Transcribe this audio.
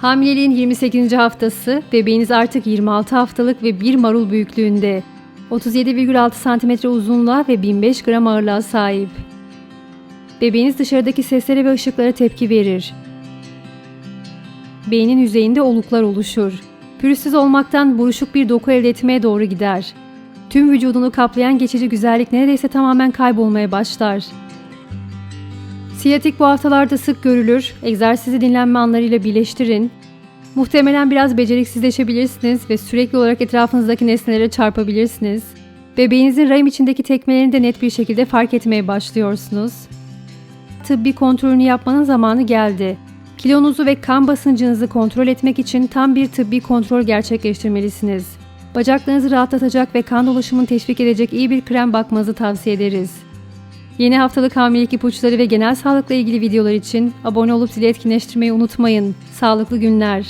Hamileliğin 28. haftası, bebeğiniz artık 26 haftalık ve 1 marul büyüklüğünde. 37,6 cm uzunluğa ve 1005 gram ağırlığa sahip. Bebeğiniz dışarıdaki seslere ve ışıklara tepki verir. Beynin yüzeyinde oluklar oluşur. Pürüzsüz olmaktan buruşuk bir doku elde etmeye doğru gider. Tüm vücudunu kaplayan geçici güzellik neredeyse tamamen kaybolmaya başlar. Siyatik bu haftalarda sık görülür, egzersizi dinlenme anlarıyla birleştirin. Muhtemelen biraz beceriksizleşebilirsiniz ve sürekli olarak etrafınızdaki nesnelere çarpabilirsiniz. Bebeğinizin rahim içindeki tekmelerini de net bir şekilde fark etmeye başlıyorsunuz. Tıbbi kontrolünü yapmanın zamanı geldi. Kilonuzu ve kan basıncınızı kontrol etmek için tam bir tıbbi kontrol gerçekleştirmelisiniz. Bacaklarınızı rahatlatacak ve kan dolaşımını teşvik edecek iyi bir krem bakmanızı tavsiye ederiz. Yeni haftalık hamilelik ipuçları ve genel sağlıkla ilgili videolar için abone olup zili etkinleştirmeyi unutmayın. Sağlıklı günler.